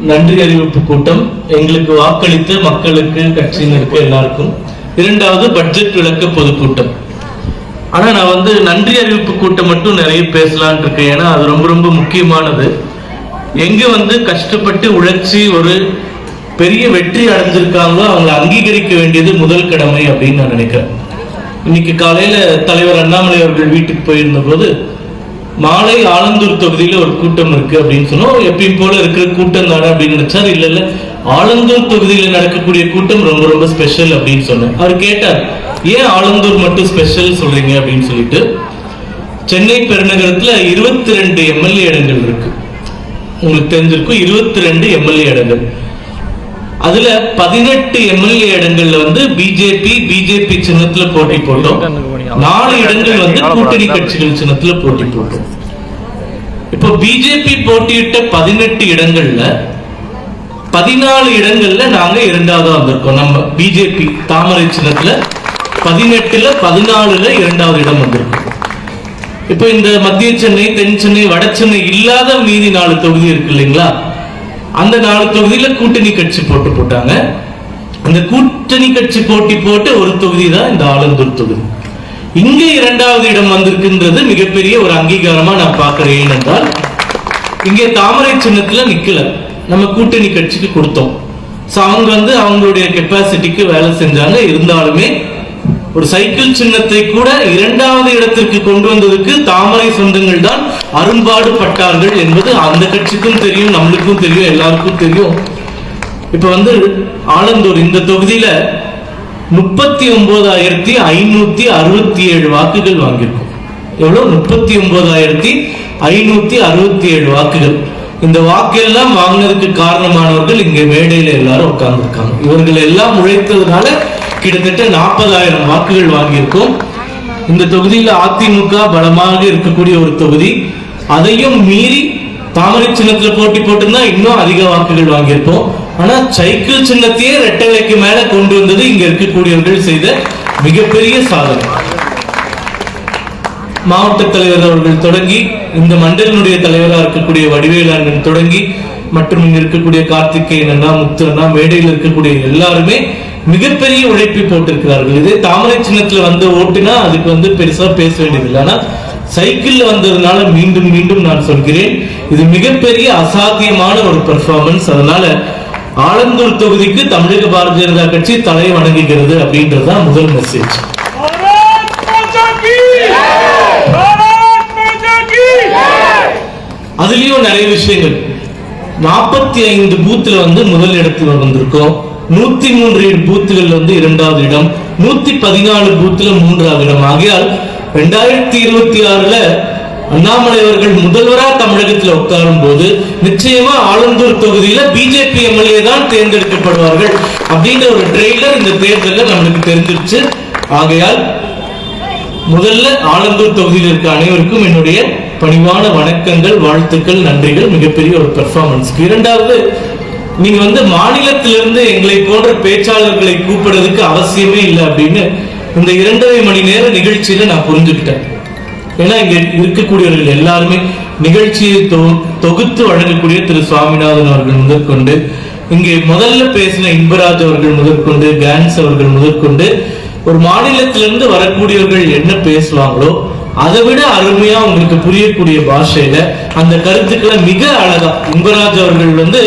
நன்றி அறிவிப்பு கூட்டம். எங்களுக்கு வாக்களித்த மக்களுக்கு கட்சியினருக்கு எல்லாருக்கும். இரண்டாவது பட்ஜெட் விளக்க பொதுக்கூட்டம். ஆனா நான் வந்து நன்றி அறிவிப்பு கூட்டம் மட்டும் நிறைய பேசலான் இருக்கேன். ஏன்னா அது ரொம்ப ரொம்ப முக்கியமானது. எங்க வந்து கஷ்டப்பட்டு உழைச்சி ஒரு பெரிய வெற்றி அடைஞ்சிருக்காங்களோ அவங்களை அங்கீகரிக்க வேண்டியது முதல் கடமை அப்படின்னு நான் நினைக்கிறேன். இன்னைக்கு காலையில தலைவர் அண்ணாமலை அவர்கள் வீட்டுக்கு போயிருந்த போது மாலை ஆலந்தூர் தொகுதியில் ஒரு கூட்டம் இருக்கு அப்படின்னு சொன்னோம். எப்பயும் போல இருக்கிற கூட்டம் தானே அப்படின்னு நினைச்சார். இல்ல இல்ல. ஆலந்தூர் தொகுதியில் நடக்கக்கூடிய கூட்டம் ரொம்ப ரொம்ப ஸ்பெஷல் அப்படின்னு சொன்னேன். அவர் கேட்டார் ஏன் ஆலந்தூர் மட்டும் ஸ்பெஷல் சொல்றீங்க? அப்படின்னு சொல்லிட்டு. சென்னை பெருநகரத்துல இருபத்தி ரெண்டு எம்எல்ஏ இடங்கள் இருக்கு. உங்களுக்கு தெரிஞ்சிருக்கும் இருபத்தி ரெண்டு எம்எல்ஏ இடங்கள். அதுல பதினெட்டு எம்எல்ஏ இடங்கள்ல வந்து பிஜேபி பிஜேபி சின்னத்துல போட்டி போட்டோம். நாலு இடங்கள் வந்து கூட்டணி கட்சிகள் சின்னத்துல போட்டி போட்டோம். இப்போ பிஜேபி போட்டியிட்ட பதினெட்டு இடங்கள்ல பதினாலு இடங்கள்ல நாங்க இரண்டாவதா வந்திருக்கோம். நம்ம பிஜேபி தாமரை சின்னத்துல பதினெட்டுல பதினாலுல இரண்டாவது இடம் வந்திருக்கோம் இப்போ இந்த மத்திய சென்னை தென் சென்னை வட சென்னை இல்லாத மீதி நாலு தொகுதி இருக்கு இல்லைங்களா? அந்த நாலு தொகுதியில கூட்டணி கட்சி போட்டு போட்டாங்க. அந்த கூட்டணி கட்சி போட்டி போட்டு ஒரு தொகுதி தான் இந்த ஆலந்தூர் தொகுதி. இங்கே இரண்டாவது இடம் வந்திருக்குன்றது மிகப்பெரிய ஒரு அங்கீகாரமா நான் பார்க்கிறேன் ஏனென்றால் இங்கே தாமரை சின்னத்துல நிக்கல. நம்ம கூட்டணி கட்சிக்கு கொடுத்தோம். ஸோ அவங்க வந்து அவங்களுடைய கெப்பாசிட்டிக்கு வேலை செஞ்சாங்க. இருந்தாலுமே ஒரு சைக்கிள் சின்னத்தை கூட இரண்டாவது இடத்திற்கு கொண்டு வந்ததுக்கு தாமரை சொந்தங்கள் தான் அரும்பாடு பட்டார்கள் என்பது அந்த கட்சிக்கும் தெரியும் நம்மளுக்கும் தெரியும் எல்லாருக்கும் தெரியும். இப்ப வந்து ஆலந்தூர் இந்த தொகுதியில முப்பத்தி ஒன்பதாயிரத்தி ஐநூத்தி அறுபத்தி ஏழு வாக்குகள் வாங்கியிருக்கோம். எவ்வளவு? முப்பத்தி ஒன்பதாயிரத்தி ஐநூத்தி அறுபத்தி ஏழு வாக்குகள். இந்த வாக்கெல்லாம் வாங்கினதுக்கு காரணமானவர்கள் இங்க மேடையில எல்லாரும் உட்கார்ந்துருக்காங்க. இவர்கள் எல்லாம் உழைத்ததுனால கிட்டத்தட்ட நாற்பதாயிரம் வாக்குகள் வாங்கியிருக்கோம். இந்த தொகுதியில் அதிமுக பலமாக இருக்கக்கூடிய ஒரு தொகுதி. அதையும் மீறி தாமரை சின்னத்துல போட்டி போட்டிருந்தா இன்னும் அதிக வாக்குகள் வாங்கியிருப்போம். ஆனா சைக்கிள் சின்னத்தையே ரெட்டலைக்கு மேல கொண்டு வந்தது இங்க இருக்கக்கூடியவர்கள் செய்த மிகப்பெரிய சாதனை. மாவட்ட தலைவர் அவர்கள் தொடங்கி இந்த மண்டலினுடைய தலைவராக இருக்கக்கூடிய வடிவேலு தொடங்கி மற்றும் இங்க இருக்கக்கூடிய கார்த்திகேயன் அண்ணா முத்து அண்ணா மேடையில் இருக்கக்கூடிய எல்லாருமே மிகப்பெரிய உழைப்பை போட்டிருக்கிறார்கள். இதே தாமரை சின்னத்துல வந்து ஓட்டுனா அதுக்கு வந்து பெருசா பேச வேண்டியதில்லை. ஆனா சைக்கிள்ல வந்ததுனால மீண்டும் மீண்டும் நான் சொல்கிறேன் இது மிகப்பெரிய அசாத்தியமான ஒரு பெர்ஃபார்மன்ஸ் அதனால ஆலந்தூர் தொகுதிக்கு தமிழக பாரதிய ஜனதா கட்சி தலை வணங்குகிறது அப்படின்றதுதான் முதல் மெசேஜ் அதுலயும் நிறைய விஷயங்கள். நாற்பத்தி ஐந்து பூத்துல வந்து முதல் இடத்துல வந்திருக்கோம். நூத்தி மூன்று பூத்துகள் வந்து இரண்டாவது இடம் நூத்தி பதினாலு பூத்துல மூன்றாவது இடம். ஆகையால் ரெண்டாயிரத்தி இருபத்தி ஆறுல அண்ணாமலை அவர்கள் முதல்வரா தமிழகத்தில் உட்காரும் போது நிச்சயமா ஆலந்தூர் தொகுதியில பிஜேபி எம்எல்ஏ தான் தேர்ந்தெடுக்கப்படுவார்கள் அப்படின்ற ஒரு ட்ரெய்லர் இந்த தேர்தலில் நம்மளுக்கு தெரிஞ்சிருச்சு. ஆகையால் முதல்ல ஆலந்தூர் தொகுதியில் இருக்க அனைவருக்கும் என்னுடைய பணிவான வணக்கங்கள் வாழ்த்துக்கள் நன்றிகள் மிகப்பெரிய ஒரு பெர்ஃபார்மன்ஸ் இரண்டாவது நீங்க வந்து மாநிலத்திலிருந்து எங்களை போன்ற பேச்சாளர்களை கூப்பிடுறதுக்கு அவசியமே இல்லை அப்படின்னு இந்த இரண்டரை மணி நேர நிகழ்ச்சியில நான் புரிஞ்சுக்கிட்டேன். ஏன்னா இங்க இருக்கக்கூடியவர்கள் எல்லாருமே நிகழ்ச்சியை தொகுத்து வழங்கக்கூடிய திரு சுவாமிநாதன் அவர்கள் முதற்கொண்டு இங்கே முதல்ல பேசின இன்பராஜ் அவர்கள் முதற்கொண்டு கேன்ஸ் அவர்கள் முதற்கொண்டு ஒரு மாநிலத்திலிருந்து வரக்கூடியவர்கள் என்ன பேசுவாங்களோ அதை விட அருமையா உங்களுக்கு புரியக்கூடிய பாஷையில அந்த கருத்துக்களை மிக அழகா இன்பராஜ் அவர்கள் வந்து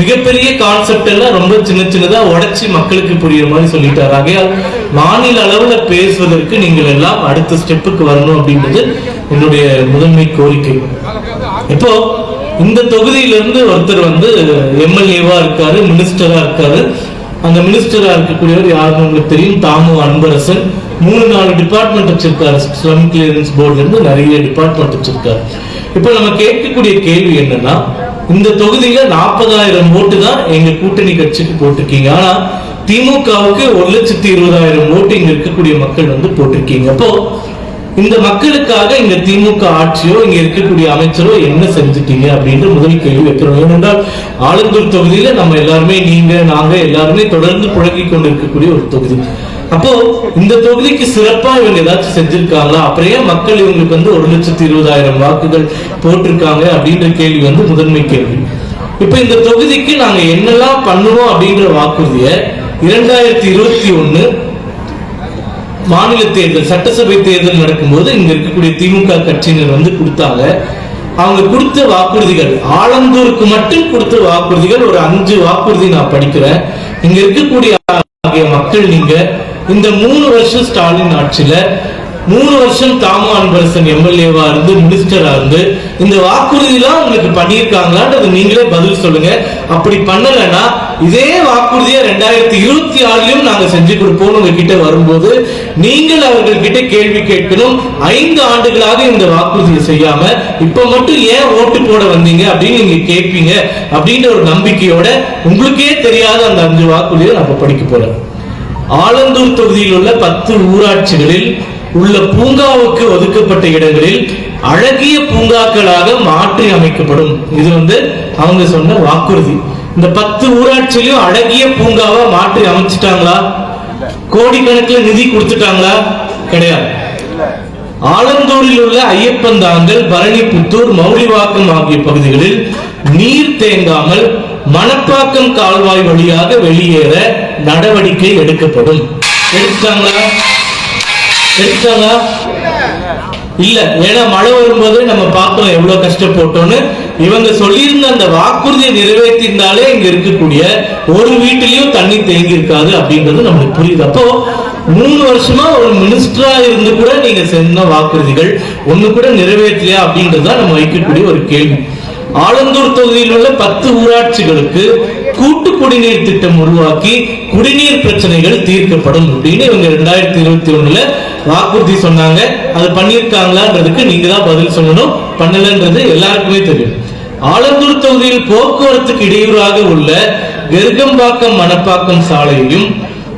மிகப்பெரிய கான்செப்ட் எல்லாம் ரொம்ப சின்ன சின்னதா உடைச்சு மக்களுக்கு புரியுற மாதிரி சொல்லிட்டார். ஆகையால் மாநில அளவுல பேசுவதற்கு நீங்கள் எல்லாம் அடுத்த ஸ்டெப்புக்கு வரணும் அப்படின்றது என்னுடைய முதன்மை கோரிக்கை. இப்போ இந்த தொகுதியிலிருந்து ஒருத்தர் வந்து எம்எல்ஏவா இருக்காரு மினிஸ்டரா இருக்காரு. அந்த மினிஸ்டரா இருக்கக்கூடியவர் யாருன்னு உங்களுக்கு தெரியும்? தாமு அன்பரசன். மூணு நாலு டிபார்ட்மெண்ட் வச்சிருக்காரு. ஸ்லம் கிளியரன்ஸ் போர்டுல இருந்து நிறைய டிபார்ட்மெண்ட் வச்சிருக்காரு. இப்போ நம்ம கேட்கக்கூடிய கேள்வி என்னன்னா இந்த தொகுதியில நாற்பதாயிரம் ஓட்டு தான் எங்க கூட்டணி கட்சிக்கு போட்டிருக்கீங்க. ஆனா திமுகவுக்கு ஒரு லட்சத்தி இருபதாயிரம் ஓட்டு இங்க இருக்கக்கூடிய மக்கள் வந்து போட்டிருக்கீங்க. அப்போ இந்த மக்களுக்காக இங்க திமுக ஆட்சியோ இங்க இருக்கக்கூடிய அமைச்சரோ என்ன செஞ்சுட்டீங்க அப்படின்ற முதல் கேள்வி வைக்கிறோம். ஏனென்றால் ஆலந்தூர் தொகுதியில நம்ம எல்லாருமே நீங்க நாங்க எல்லாருமே தொடர்ந்து புழங்கி கொண்டிருக்கக்கூடிய ஒரு தொகுதி. அப்போ இந்த தொகுதிக்கு சிறப்பா இவங்க ஏதாச்சும் செஞ்சிருக்காங்களா? அப்புறம் ஏன் மக்கள் இவங்களுக்கு வந்து ஒரு லட்சத்தி இருபதாயிரம் வாக்குகள் போட்டிருக்காங்க அப்படின்ற கேள்வி வந்து முதன்மை கேள்வி. இப்ப இந்த தொகுதிக்கு நாங்க என்னெல்லாம் பண்ணுவோம் அப்படின்ற வாக்குறுதியை இரண்டாயிரத்தி இருபத்தி ஒண்ணு மாநில தேர்தல் சட்டசபை தேர்தல் நடக்கும்போது இங்க இருக்கக்கூடிய திமுக கட்சியினர் வந்து கொடுத்தாங்க. அவங்க கொடுத்த வாக்குறுதிகள் ஆலந்தூருக்கு மட்டும் கொடுத்த வாக்குறுதிகள் ஒரு அஞ்சு வாக்குறுதி நான் படிக்கிறேன். இங்க இருக்கக்கூடிய ஆகிய மக்கள் நீங்க இந்த மூணு வருஷம் ஸ்டாலின் ஆட்சியில மூணு வருஷம் தாமு அன்பரசன் எம்எல்ஏவா இருந்து மினிஸ்டரா இருந்து இந்த வாக்குறுதியெல்லாம் உங்களுக்கு பண்ணியிருக்காங்களான்றது நீங்களே பதில் சொல்லுங்க. அப்படி பண்ணலைன்னா இதே வாக்குறுதியை ரெண்டாயிரத்தி இருபத்தி ஆறுலயும் நாங்க செஞ்சு கொடுப்போம் உங்ககிட்ட வரும்போது நீங்கள் அவர்கள்கிட்ட கேள்வி கேட்கணும். ஐந்து ஆண்டுகளாக இந்த வாக்குறுதியை செய்யாம இப்ப மட்டும் ஏன் ஓட்டு போட வந்தீங்க அப்படின்னு நீங்க கேட்பீங்க அப்படின்ற ஒரு நம்பிக்கையோட உங்களுக்கே தெரியாத அந்த அஞ்சு வாக்குறுதியை நம்ம படிக்க போறோம் ஆலந்தூர் தொகுதியில் உள்ள பத்து ஊராட்சிகளில் உள்ள பூங்காவுக்கு ஒதுக்கப்பட்ட இடங்களில் அழகிய பூங்காக்களாக மாற்றி அமைக்கப்படும். இது வந்து அவங்க சொன்ன வாக்குறுதி. இந்த பத்து ஊராட்சியிலும் அழகிய பூங்காவா மாற்றி அமைச்சிட்டாங்களா? கோடிக்கணக்கில் நிதி கொடுத்துட்டாங்களா? கிடையாது. ஆலந்தூரில் உள்ள ஐயப்பன் தாங்கல் பரணிபுத்தூர் மௌலிவாக்கம் ஆகிய பகுதிகளில் நீர் தேங்காமல் மணப்பாக்கம் கால்வாய் வழியாக வெளியேற நடவடிக்கை எடுக்கப்படும். எடுத்தாங்களா எடுத்தாங்களா இல்ல. ஏன்னா மழை வரும்போது நம்ம பார்த்தோம் எவ்வளவு கஷ்டப்பட்டோம்னு இவங்க சொல்லியிருந்த அந்த வாக்குறுதியை நிறைவேற்றிருந்தாலே இங்க இருக்கக்கூடிய ஒரு வீட்டிலையும் தண்ணி தேங்கி இருக்காது அப்படின்றது நம்மளுக்கு புரியுது. அப்போ மூணு வருஷமா ஒரு மினிஸ்டரா இருந்து கூட நீங்க சொன்ன வாக்குறுதிகள் ஒண்ணு கூட நிறைவேற்றலையா அப்படின்றதுதான் நம்ம வைக்கக்கூடிய ஒரு கேள்வி. ஆலந்தூர் தொகுதியில் உள்ள பத்து ஊராட்சிகளுக்கு கூட்டு குடிநீர் திட்டம் உருவாக்கி குடிநீர் பிரச்சனைகள் தீர்க்கப்படும் அப்படின்னு இவங்க ரெண்டாயிரத்தி இருபத்தி ஒண்ணுல வாக்குறுதி சொன்னாங்க. அது பண்ணியிருக்காங்களான்றதுக்கு நீங்க தான் பதில் சொல்லணும். பண்ணலன்றது எல்லாருக்குமே தெரியும். ஆலந்தூர் தொகுதியில் போக்குவரத்துக்கு இடையூறாக உள்ள கெர்கம்பாக்கம் மணப்பாக்கம் சாலையையும்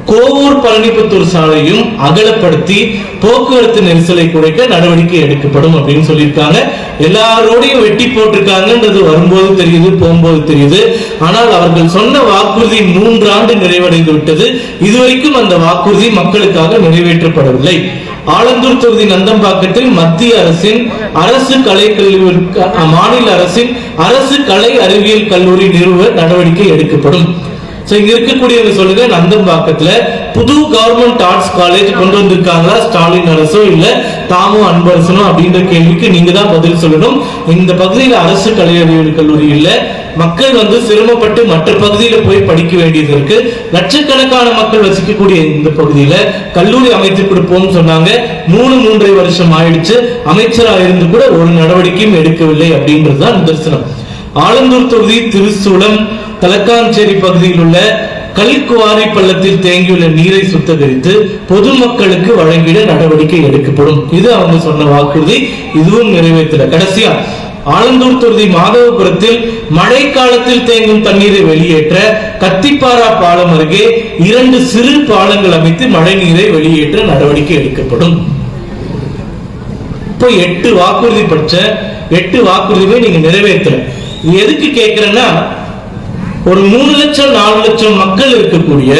கோவூர் பழனிபுத்தூர் சாலையும் அகலப்படுத்தி போக்குவரத்து நெரிசலை குறைக்க நடவடிக்கை எடுக்கப்படும் அப்படின்னு சொல்லியிருக்காங்க. எல்லாரோடையும் வெட்டி போட்டிருக்காங்கன்றது வரும்போது தெரியுது போகும்போது தெரியுது. ஆனால் அவர்கள் சொன்ன வாக்குறுதி மூன்றாண்டு நிறைவடைந்து விட்டது. இதுவரைக்கும் அந்த வாக்குறுதி மக்களுக்காக நிறைவேற்றப்படவில்லை. ஆலந்தூர் தொகுதி நந்தம்பாக்கத்தில் மத்திய அரசின் அரசு கலை கல்லூரி மாநில அரசின் அரசு கலை அறிவியல் கல்லூரி நிறுவ நடவடிக்கை எடுக்கப்படும். ஸோ இங்க இருக்கக்கூடியவங்க சொல்லுங்க நந்தம்பாக்கத்துல புது கவர்மெண்ட் ஆர்ட்ஸ் காலேஜ் கொண்டு வந்திருக்காங்களா? ஸ்டாலின் அரசோ இல்ல தாமும் அன்பரசனும் அப்படின்ற கேள்விக்கு நீங்க தான் பதில் சொல்லணும். இந்த பகுதியில அரசு கலை அறிவியல் கல்லூரி இல்லை. மக்கள் வந்து சிரமப்பட்டு மற்ற பகுதியில போய் படிக்க வேண்டியது இருக்கு. லட்சக்கணக்கான மக்கள் வசிக்கக்கூடிய இந்த பகுதியில கல்லூரி அமைத்து கொடுப்போம்னு சொன்னாங்க. மூணு மூன்றரை வருஷம் ஆயிடுச்சு. அமைச்சரா இருந்து கூட ஒரு நடவடிக்கையும் எடுக்கவில்லை அப்படின்றதுதான் நிதர்சனம். ஆலந்தூர் தொகுதி திருசூலம் தலக்காஞ்சேரி பகுதியில் உள்ள கல்குவாரி பள்ளத்தில் தேங்கியுள்ள நீரை சுத்தகரித்து பொதுமக்களுக்கு வழங்கிட நடவடிக்கை எடுக்கப்படும். இது அவங்க சொன்ன வாக்குறுதி. இதுவும் நிறைவேற்றல. கடைசியா ஆலந்தூர் தொகுதி மாதவபுரத்தில் மழை காலத்தில் தேங்கும் தண்ணீரை வெளியேற்ற கத்திப்பாரா பாலம் அருகே இரண்டு சிறு பாலங்கள் அமைத்து மழை நீரை வெளியேற்ற நடவடிக்கை எடுக்கப்படும். இப்போ எட்டு வாக்குறுதி பட்ச எட்டு வாக்குறுதியை நீங்க நிறைவேற்றல. எதுக்கு கேட்கிறேன்னா ஒரு மூணு லட்சம் நாலு லட்சம் மக்கள் இருக்கக்கூடிய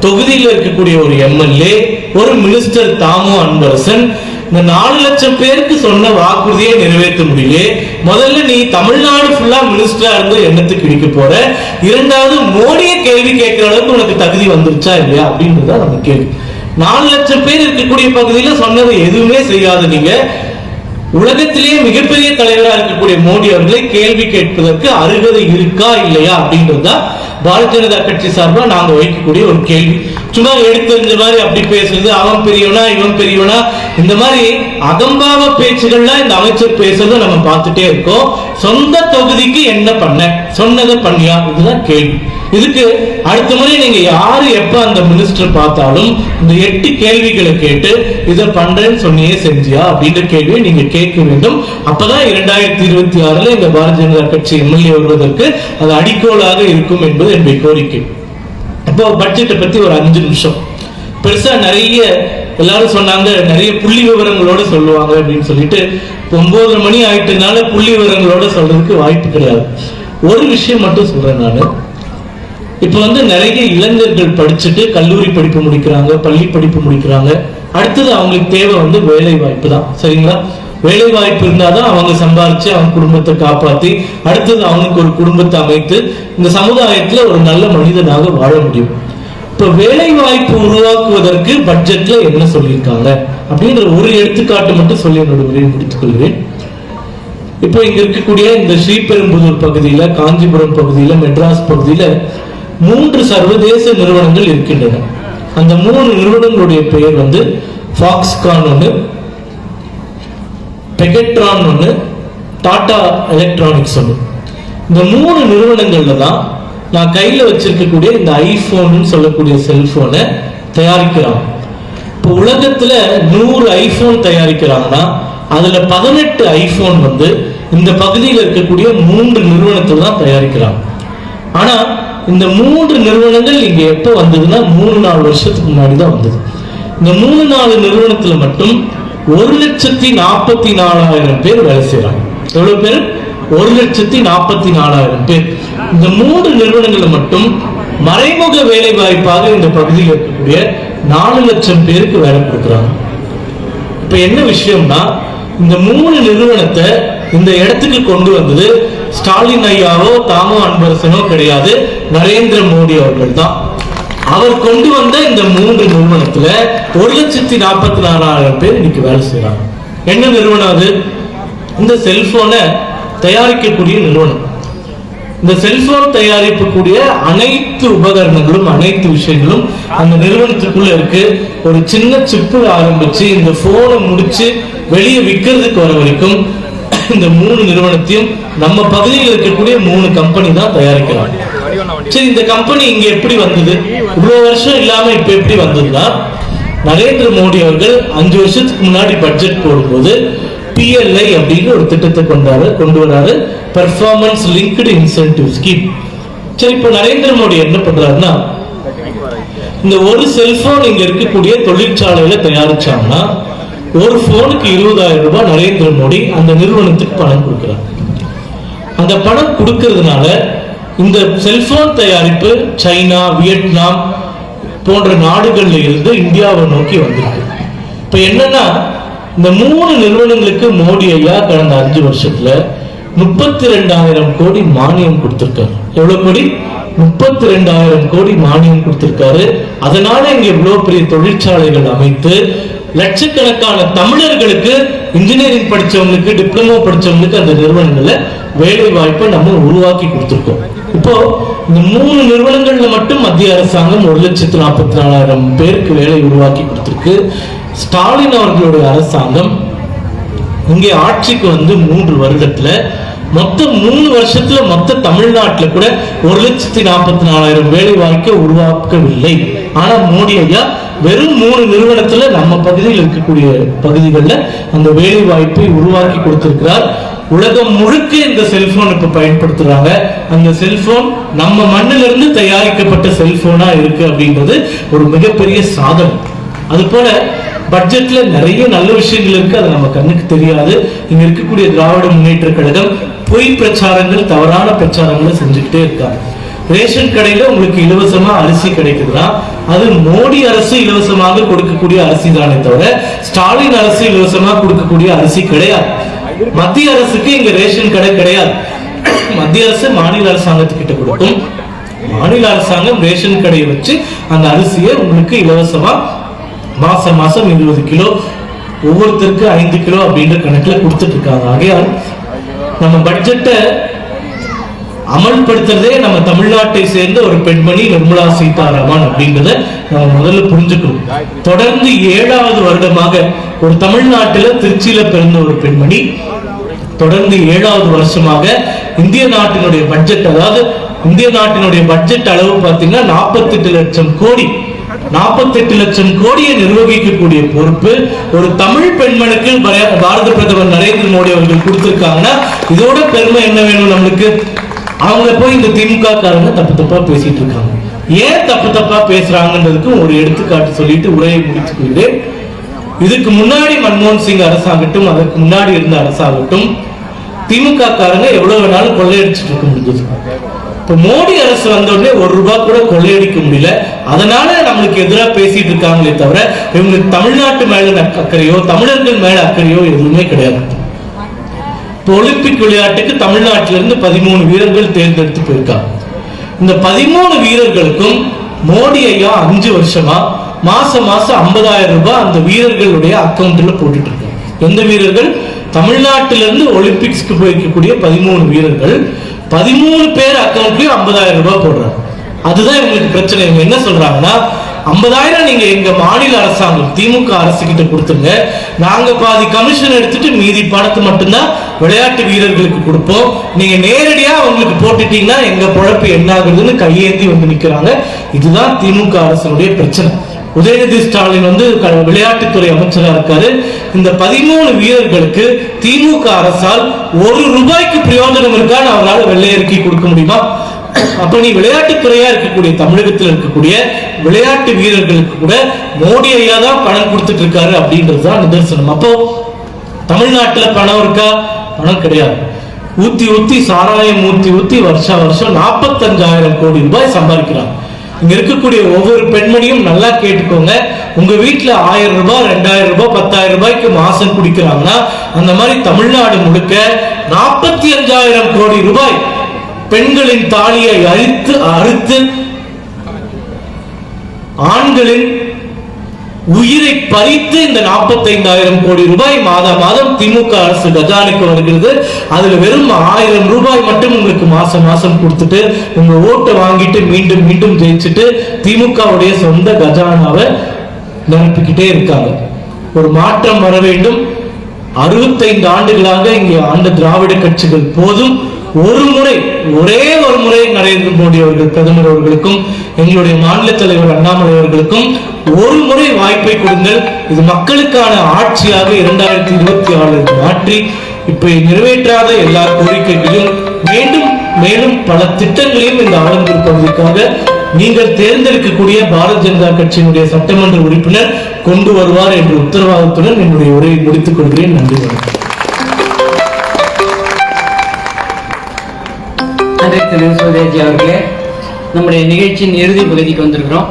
தொகுதியில் இருக்கக்கூடிய ஒரு எம்எல்ஏ ஒரு மினிஸ்டர் தாமோ அன்பரசன் இந்த நாலு லட்சம் பேருக்கு சொன்ன வாக்குறுதியை நிறைவேற்ற முடியல. முதல்ல நீ தமிழ்நாடு ஃபுல்லா மினிஸ்டரா இருந்து எண்ணத்துக்கு இடிக்க போற. இரண்டாவது மோடியை கேள்வி கேட்கிற அளவுக்கு உனக்கு தகுதி வந்துருச்சா இல்லையா அப்படின்றத நம்ம கேள்வி. நாலு லட்சம் பேர் இருக்கக்கூடிய பகுதியில சொன்னது எதுவுமே செய்யாத நீங்க உலகத்திலேயே மிகப்பெரிய தலைவராக இருக்கக்கூடிய மோடி அவர்களை கேள்வி கேட்பதற்கு அருகதை இருக்கா இல்லையா அப்படின்றதுதான் பாரதிய ஜனதா கட்சி சார்பில் நாங்க வைக்கக்கூடிய ஒரு கேள்வி. சும்மா எடுத்தறிஞ்ச மாதிரி அப்படி பேசுறது அவன் பெரியவனா இவன் பெரியவனா இந்த மாதிரி அகம்பாவ பேச்சுகள்லாம் இந்த அமைச்சர் பேசுறத நம்ம பார்த்துட்டே இருக்கோம். சொந்த தொகுதிக்கு என்ன பண்ண? சொன்னதை பண்ணியா? இதுதான் கேள்வி. இதுக்கு அடுத்த முறை நீங்க யாரு எப்ப அந்த மினிஸ்டர் பார்த்தாலும் இந்த எட்டு கேள்விகளை கேட்டு இதை பண்றேன்னு சொன்னியே செஞ்சியா அப்படின்ற கேள்வியை நீங்க கேட்க வேண்டும். அப்பதான் இரண்டாயிரத்தி இருபத்தி ஆறுல இந்த பாரதிய ஜனதா கட்சி எம்எல்ஏ வருவதற்கு அது அடிக்கோலாக இருக்கும் என்பது என்னுடைய கோரிக்கை. இப்போ பட்ஜெட்டை பத்தி ஒரு அஞ்சு நிமிஷம். பெருசா நிறைய எல்லாரும் சொன்னாங்க நிறைய புள்ளி விவரங்களோட சொல்லுவாங்க அப்படின்னு சொல்லிட்டு இப்ப ஒன்பது மணி ஆயிட்டனால புள்ளி விவரங்களோட சொல்றதுக்கு வாய்ப்பு கிடையாது. ஒரு விஷயம் மட்டும் சொல்றேன் நான். இப்ப வந்து நிறைய இளைஞர்கள் படிச்சுட்டு கல்லூரி படிப்பு முடிக்கிறாங்க பள்ளி படிப்பு முடிக்கிறாங்க. அடுத்தது அவங்களுக்கு தேவை வந்து வேலை வாய்ப்பு தான். சரிங்களா? வேலை வாய்ப்பு இருந்தாதான் அவங்க சம்பாரிச்சு அவங்க குடும்பத்தை காப்பாத்தி அடுத்தது அவங்களுக்கு ஒரு குடும்பத்தை அமைத்து இந்த சமுதாயத்துல ஒரு நல்ல மனிதனாக வாழ முடியும். இப்ப வேலை வாய்ப்பு உருவாக்குவதற்கு பட்ஜெட்ல என்ன சொல்லியிருக்காங்க? அப்படின்ற ஒரு எடுத்துக்காட்டு மட்டும் சொல்லி என்னோட உரையை முடித்துக் கொள்கிறேன். இப்போ இங்க இருக்கக்கூடிய இந்த ஸ்ரீபெரும்புதூர் பகுதியில காஞ்சிபுரம் பகுதியில மெட்ராஸ் பகுதியில மூன்று சர்வதேச நிறுவனங்கள் இருக்கின்றன. அந்த மூணு நிறுவனங்களுடைய பெயர் வந்து ஃபாக்ஸ்கான் ஒன்று பெகட்ரான் ஒன்று டாடா எலக்ட்ரானிக்ஸ் ஒன்று இந்த மூணு நிறுவனங்கள்ல தான் நான் கையில் வச்சிருக்கக்கூடிய இந்த ஐஃபோன் சொல்லக்கூடிய செல்போனை தயாரிக்கிறாங்க. இப்போ உலகத்துல நூறு ஐஃபோன் தயாரிக்கிறாங்கன்னா அதுல பதினெட்டு ஐஃபோன் வந்து இந்த பகுதியில் இருக்கக்கூடிய மூன்று நிறுவனத்தில் தான் தயாரிக்கிறாங்க. ஆனா இந்த மூன்று நிறுவனங்கள் இங்க எப்போ வந்ததுன்னா மூணு நாலு வருஷத்துக்கு முன்னாடி தான் வந்தது. இந்த மூணு நாலு நிறுவனத்துல மட்டும் ஒரு லட்சத்தி நாற்பத்தி நாலாயிரம் பேர் வேலை செய்யறாங்க எவ்வளவு பேர்? ஒரு லட்சத்தி நாற்பத்தி நாலாயிரம் பேர். இந்த மூன்று நிறுவனங்களை மட்டும் மறைமுக வேலை வாய்ப்பாக இந்த பகுதியில் இருக்கக்கூடிய நாலு லட்சம் பேருக்கு வேலை கொடுக்குறாங்க. இப்ப என்ன விஷயம்னா இந்த மூணு நிறுவனத்தை இந்த இடத்துக்கு கொண்டு வந்தது ஸ்டாலின் ஐயாவோ தாமோ அன்பரசனோ கிடையாது. நரேந்திர மோடி அவர்கள் தான் அவர் கொண்டு வந்த இந்த மூன்று நிறுவனத்துல ஒரு லட்சத்தி நாற்பத்தி நாலாயிரம் பேர் இன்னைக்கு வேலை செய்யறாங்க என்ன நிறுவனம் அது? இந்த செல்போனை தயாரிக்கக்கூடிய நிறுவனம். இந்த செல்போன் தயாரிக்கக்கூடிய அனைத்து உபகரணங்களும் அனைத்து விஷயங்களும் அந்த நிறுவனத்துக்குள்ள இருக்கு. ஒரு சின்ன சிப்பு ஆரம்பிச்சு இந்த போனை முடிச்சு வெளியே விற்கிறதுக்கு வர வரைக்கும் இந்த மூணு நிறுவனத்தையும் நம்ம பகுதியில் இருக்கக்கூடிய மூணு கம்பெனி தான் தயாரிக்கிறாங்க சரி இந்த கம்பெனி இங்க எப்படி வந்தது? இவ்வளவு வருஷம் இல்லாம இப்ப எப்படி வந்ததுன்னா நரேந்திர மோடி அவர்கள் அஞ்சு வருஷத்துக்கு முன்னாடி பட்ஜெட் போடும்போது பிஎல்ஐ அப்படின்னு ஒரு திட்டத்தை கொண்டாரு கொண்டு வராரு. பெர்ஃபார்மன்ஸ் லிங்க்டு இன்சென்டிவ் ஸ்கீம் சரி இப்போ நரேந்திர மோடி என்ன பண்றாருன்னா இந்த ஒரு செல்போன் இங்க இருக்கக்கூடிய தொழிற்சாலையில தயாரிச்சாங்கன்னா ஒரு போனுக்கு இருபதாயிரம் ரூபாய் நரேந்திர மோடி அந்த நிறுவனத்துக்கு பணம் கொடுக்கிறார். அந்த பணம் கொடுக்கறதுனால இந்த செல்போன் தயாரிப்பு சைனா வியட்நாம் போன்ற நாடுகள்ல இருந்து இந்தியாவை நோக்கி வந்திருக்கு. இப்ப என்னன்னா இந்த மூணு நிறுவனங்களுக்கு மோடி ஐயா கடந்த அஞ்சு வருஷத்துல முப்பத்தி ரெண்டாயிரம் கோடி மானியம் கொடுத்திருக்காரு. எவ்வளவு கோடி? முப்பத்தி ரெண்டாயிரம் கோடி மானியம் கொடுத்திருக்காரு. அதனால இங்க இவ்வளவு பெரிய தொழிற்சாலைகள் அமைத்து லட்சக்கணக்கான தமிழர்களுக்கு இன்ஜினியரிங் படிச்சவங்களுக்கு டிப்ளமோ படிச்சவங்களுக்கு அந்த நிறுவனங்கள்ல வேலை வாய்ப்பை நம்ம உருவாக்கி கொடுத்துருக்கோம். இப்போ இந்த மூணு நிறுவனங்கள்ல மட்டும் மத்திய அரசாங்கம் ஒரு லட்சத்து நாற்பத்தி நாலாயிரம் பேருக்கு வேலை உருவாக்கி கொடுத்திருக்கு. ஸ்டாலின் அவர்களுடைய அரசாங்கம் இங்கே ஆட்சிக்கு வந்து மூன்று வருடத்துல மொத்தம் மூணு வருஷத்துல மொத்த தமிழ்நாட்டுல கூட ஒரு லட்சத்தி நாற்பத்தி நாலாயிரம் வேலை வாய்ப்பை உருவாக்கவில்லை. ஆனா மோடி ஐயா வெறும் மூணு நிறுவனத்துல நம்ம பகுதியில் இருக்கக்கூடிய பகுதிகளில் அந்த வேலை வாய்ப்பை உருவாக்கி கொடுத்திருக்கிறார். உலகம் முழுக்க இந்த செல்போன் இப்ப பயன்படுத்துறாங்க. அந்த செல்போன் நம்ம மண்ணிலிருந்து இருந்து தயாரிக்கப்பட்ட செல்போனா இருக்கு அப்படின்றது ஒரு மிகப்பெரிய சாதனை. அது போல பட்ஜெட்ல நிறைய நல்ல விஷயங்கள் இருக்கு. அது நம்ம கண்ணுக்கு தெரியாது. இங்க இருக்கக்கூடிய திராவிட முன்னேற்ற கழகம் பொய் பிரச்சாரங்கள் தவறான பிரச்சாரங்களை செஞ்சுக்கிட்டே இருக்காங்க. ரேஷன் கடையில உங்களுக்கு இலவசமா அரிசி கிடைக்குதுன்னா அது மோடி அரசு இலவசமாக கொடுக்கக்கூடிய அரிசி தானே தவிர ஸ்டாலின் அரசு இலவசமா கொடுக்கக்கூடிய அரிசி கிடையாது. மத்திய அரசுக்கு இங்க ரேஷன் கடை கிடையாது. மத்திய அரசு மாநில அரசாங்கத்துக்கிட்ட கொடுக்கும். மாநில அரசாங்கம் ரேஷன் கடையை வச்சு அந்த அரிசியை உங்களுக்கு இலவசமா மாசம் மாசம் இருபது கிலோ ஒவ்வொருத்தருக்கு ஐந்து கிலோ அப்படின்ற கணக்குல கொடுத்துட்டு இருக்காங்க. ஆகையால் நம்ம பட்ஜெட்டை அமல்படுத்துறதே நம்ம தமிழ்நாட்டை சேர்ந்த ஒரு பெண்மணி நிர்மலா சீதாராமன் அப்படின்றத நம்ம முதல்ல புரிஞ்சுக்கணும். தொடர்ந்து ஏழாவது வருடமாக ஒரு தமிழ்நாட்டில திருச்சியில பிறந்த ஒரு பெண்மணி தொடர்ந்து ஏழாவது வருஷமாக இந்திய நாட்டினுடைய பட்ஜெட் அதாவது இந்திய நாட்டினுடைய பட்ஜெட் அளவு பார்த்தீங்கன்னா நாற்பத்தெட்டு லட்சம் கோடி. நாற்பத்தெட்டு லட்சம் கோடியை நிர்வகிக்கக்கூடிய பொறுப்பு ஒரு தமிழ் பெண்மனுக்கு பாரத பிரதமர் நரேந்திர மோடி அவர்கள் கொடுத்திருக்காங்கன்னா இதோட பெருமை என்ன வேணும் நம்மளுக்கு? அவங்க போய் இந்த திமுக காரங்க தப்பு தப்பா பேசிட்டு இருக்காங்க. ஏன் தப்பு தப்பா பேசுறாங்கன்றதுக்கும் ஒரு எடுத்துக்காட்டு சொல்லிட்டு உரையை முடித்துக் இதுக்கு முன்னாடி மன்மோகன் சிங் அரசாகட்டும் அதற்கு முன்னாடி இருந்த அரசாகட்டும் திமுக காரங்க எவ்வளவு வேணாலும் கொள்ளையடிச்சிட்டு இருக்க முடிஞ்சது. இப்ப மோடி அரசு வந்த உடனே ஒரு ரூபாய் கூட கொள்ளையடிக்க முடியல. அதனால நம்மளுக்கு எதிராக பேசிட்டு இருக்காங்களே தவிர இவங்க தமிழ்நாட்டு மேல அக்கறையோ தமிழர்கள் மேல அக்கறையோ எதுவுமே கிடையாது. இப்போ ஒலிம்பிக் விளையாட்டுக்கு தமிழ்நாட்டில இருந்து பதிமூணு வீரர்கள் தேர்ந்தெடுத்து போயிருக்காங்க. இந்த பதிமூணு வீரர்களுக்கும் மோடி ஐயா அஞ்சு வருஷமா மாசம் மாசம் ஐம்பதாயிரம் ரூபாய் அந்த வீரர்களுடைய அக்கௌண்ட்ல போட்டுட்டு இருக்காங்க. எந்த வீரர்கள்? தமிழ்நாட்டிலிருந்து ஒலிம்பிக்ஸ்க்கு போயிருக்கக்கூடிய பதிமூணு வீரர்கள். பதிமூணு பேர் அக்கௌண்ட்லயும் ஐம்பதாயிரம் ரூபாய் போடுறாங்க. அதுதான் இவங்களுக்கு பிரச்சனை. இவங்க என்ன சொல்றாங்கன்னா ஐம்பதாயிரம் நீங்க எங்க மாநில அரசாங்கம் திமுக அரசு கிட்ட கொடுத்துருங்க. நாங்க பாதி கமிஷன் எடுத்துட்டு மீதி பணத்தை மட்டும்தான் விளையாட்டு வீரர்களுக்கு கொடுப்போம். நீங்க நேரடியா அவங்களுக்கு போட்டுட்டீங்கன்னா எங்க பொழப்பு என்ன ஆகுதுன்னு கையேந்தி வந்து நிக்கிறாங்க. இதுதான் திமுக அரசனுடைய பிரச்சனை. உதயநிதி ஸ்டாலின் வந்து க- விளையாட்டுத்துறை அமைச்சரா இருக்காரு. இந்த பதிமூணு வீரர்களுக்கு திமுக அரசால் ஒரு ரூபாய்க்கு பிரயோஜனம் இருக்கான்னு அவரால் வெள்ளையறிக்கை கொடுக்க முடியுமா? அப்போ நீ விளையாட்டுத்துறையா இருக்கக்கூடிய தமிழகத்தில் இருக்கக்கூடிய விளையாட்டு வீரர்களுக்கு கூட மோடி ஐயா தான் பணம் கொடுத்துட்டு இருக்காரு அப்படின்றது தான் நிதர்சனம். அப்போ தமிழ்நாட்டுல பணம் இருக்கா? பணம் கிடையாது. ஊத்தி ஊத்தி சாராயம் ஊத்தி ஊத்தி வருஷா வருஷம் நாற்பத்தஞ்சாயிரம் கோடி ரூபாய் சம்பாதிக்கிறாங்க. இங்க இருக்கக்கூடிய ஒவ்வொரு பெண்மணியும் நல்லா கேட்டுக்கோங்க. உங்க வீட்டுல ஆயிரம் ரூபாய் ரெண்டாயிரம் ரூபாய் பத்தாயிரம் ரூபாய்க்கு மாசம் குடிக்கிறாங்கன்னா அந்த மாதிரி தமிழ்நாடு முழுக்க நாற்பத்தி அஞ்சாயிரம் கோடி ரூபாய் பெண்களின் தாலியை அழித்து அறுத்து ஆண்களின் உயிரை பறித்து இந்த 45000 கோடி ரூபாய் மாத மாதம் திமுக அரசு கஜானுக்கு வருகிறது. அதுல வெறும் ஆயிரம் ரூபாய் மட்டும் உங்களுக்கு மாசம் மாசம் கொடுத்துட்டு உங்க ஓட்டை வாங்கிட்டு மீண்டும் மீண்டும் ஜெயிச்சுட்டு திமுகவுடைய சொந்த கஜானாவை நிரப்பிக்கிட்டே இருக்காங்க. ஒரு மாற்றம் வர வேண்டும். அறுபத்தைந்து ஆண்டுகளாக இங்கே ஆண்ட திராவிட கட்சிகள் போதும். ஒரு முறை ஒரே ஒரு முறை நரேந்திர மோடி அவர்கள் பிரதமர் அவர்களுக்கும் எங்களுடைய மாநில தலைவர் அண்ணாமலை அவர்களுக்கும் ஒரு முறை வாய்ப்பை கொடுங்கள். இது மக்களுக்கான ஆட்சியாக இரண்டாயிரத்தி இருபத்தி ஆறு மாற்றி இப்ப நிறைவேற்றாத எல்லா கோரிக்கைகளையும் மீண்டும் மேலும் பல திட்டங்களையும் இந்த ஆலந்தூர் பகுதிக்காக நீங்கள் தேர்ந்தெடுக்கக்கூடிய பாரதிய ஜனதா கட்சியினுடைய சட்டமன்ற உறுப்பினர் கொண்டு வருவார் என்ற உத்தரவாதத்துடன் என்னுடைய உரையை முடித்துக் கொள்கிறேன். நன்றி வணக்கம். நன்றி திரு சூர்யாஜி அவர்களே. நம்முடைய நிகழ்ச்சியின் இறுதி பகுதிக்கு வந்திருக்கிறோம்.